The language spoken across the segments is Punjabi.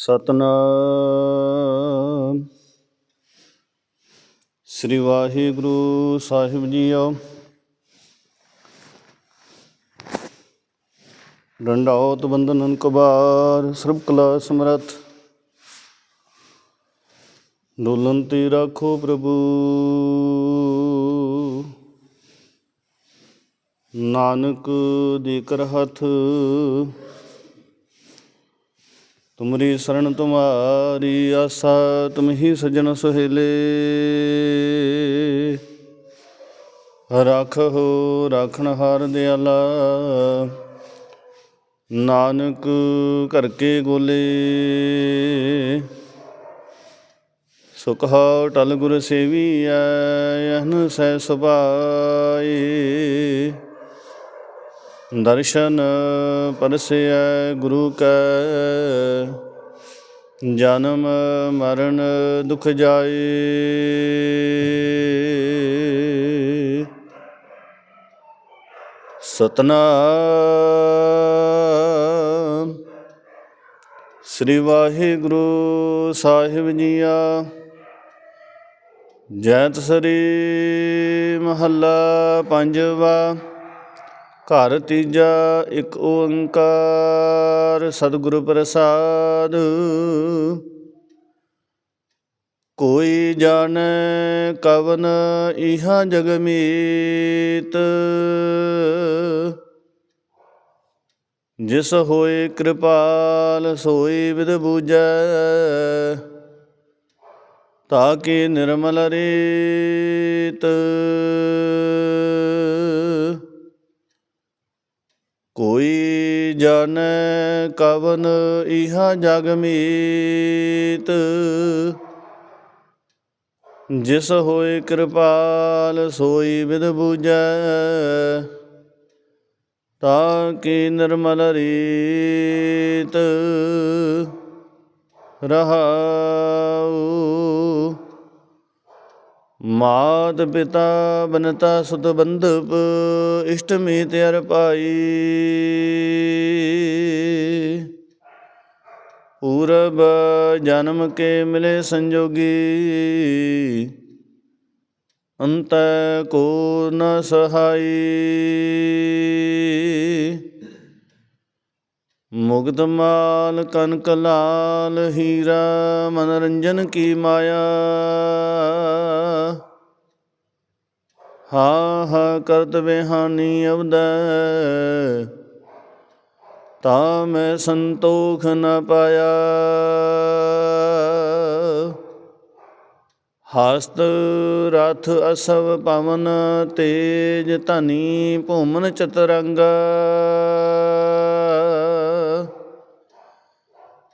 ਸਤਨਾਮ। ਸ੍ਰੀ ਵਾਹਿਗੁਰੂ ਸਾਹਿਬ ਜੀਓ। ਡੰਡਾਉਤ ਬੰਦਨਨ ਕਬਾਰ ਸਰਬ ਕਲਾ ਸਮਰਥ। ਡੋਲਨ ਤੇ ਰੱਖੋ ਪ੍ਰਭੂ। ਨਾਨਕ ਦੇ ਕਰ ਹੱਥ। ਤੁਮਰੀ ਸ਼ਰਨ ਤੁਮਾਰੀ ਆਸਾ, ਤੁਮ ਹੀ ਸਜਣ ਸੁਹੇਲੇ। ਰੱਖੋ ਰਾਖਣ ਹਾਰ ਦਿਆਲਾ। ਨਾਨਕ ਘਰ ਕੇ ਗੋਲੇ। ਸੁਖਾ ਟਲ ਗੁਰ ਸੇਵੀਐ, ਅਹਨ ਸਹਿ ਸੁਭਾਏ। ਦਰਸ਼ਨ ਪਰਸਿਐ ਗੁਰੂ ਕੈ। ਜਨਮ ਮਰਨ ਦੁਖ ਜਾਏ। ਸਤਨਾਮ। ਸ੍ਰੀ ਵਾਹਿਗੁਰੂ ਸਾਹਿਬ ਜੀਆ। ਜੈਤ ਸ੍ਰੀ ਮਹੱਲਾ ਪੰਜਵਾ। ਘਰ ਤੀਜਾ ਇੱਕ ਓੰਕਾਰ, ਸਤਿਗੁਰ ਪ੍ਰਸਾਦ। ਕੋਈ ਜਾਣ ਕਵਨ ਇਹਾ ਜਗ ਮੀਤ। ਜਿਸ ਹੋਏ ਕਿਰਪਾਲ, ਸੋਈ ਵਿਦ ਤਾਂ ਕਿ ਨਿਰਮਲ ਰੀਤ। ਕੋਈ ਕਵਨ ਇਹਾ ਜਗ ਮੀਤ। ਜਿਸ ਹੋਏ ਕਿਰਪਾਲ ਸੋਈ ਵਿਦ ਬੂਝੈ, ਤਾਂ ਕੀ ਨਿਰਮਲ ਰੀਤ ਰਹਾਉ ਮਾਤ ਪਿਤਾ ਬਨਤਾ ਸੁਤ ਬੰਧਪ, ਇਸ਼ਟ ਮੀਤ ਅਰ ਪਾਈ ਪੂਰਬ ਜਨਮ ਕੇ ਮਿਲੇ ਸੰਜੋਗੀ, ਅੰਤ ਕੋ ਨ ਸਹਾਈ। ਮੁਗਧ ਮਾਲ ਕਨਕ ਲਾਲ, ਹੀਰਾ ਮਨੋਰੰਜਨ ਕੀ ਮਾਇਆ। ਹਾ ਹਾ ਕਰਤ ਬਿਹਾਨੀ ਅਵਦੈ ਤਾ ਮੈਂ ਸੰਤੋਖ ਨ ਪਾਇਆ। ਹਸਤ ਰਥ ਅਸਵ ਪਵਨ ਤੇਜ ਧਨੀ ਭੂਮਨ ਚਤਰੰਗਾ।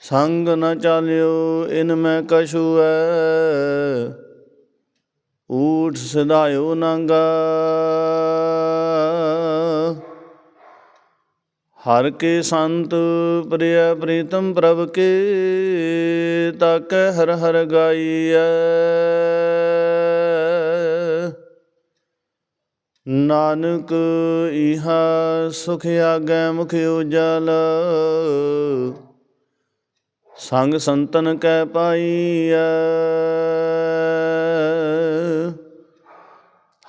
ਸੰਗ ਨ ਚਾਲਿਓ, ਇਨ ਮੈਂ ਕਛੂ ਐ ਊਠ ਸਦਾਇਓ ਨਾਂਗਾ। ਹਰ ਕੇ ਸੰਤ ਪ੍ਰਿਯ ਪ੍ਰੀਤਮ ਪ੍ਰਭ ਕੇ, ਤਾਕੈ ਹਰ ਹਰ ਗਾਈਐ। ਨਾਨਕ ਇਹਾ ਸੁਖ ਆਗੈ ਮੁਖ ਉਜਲ। ਸੰਗ ਸੰਤਨ ਕੈ ਪਾਈਐ।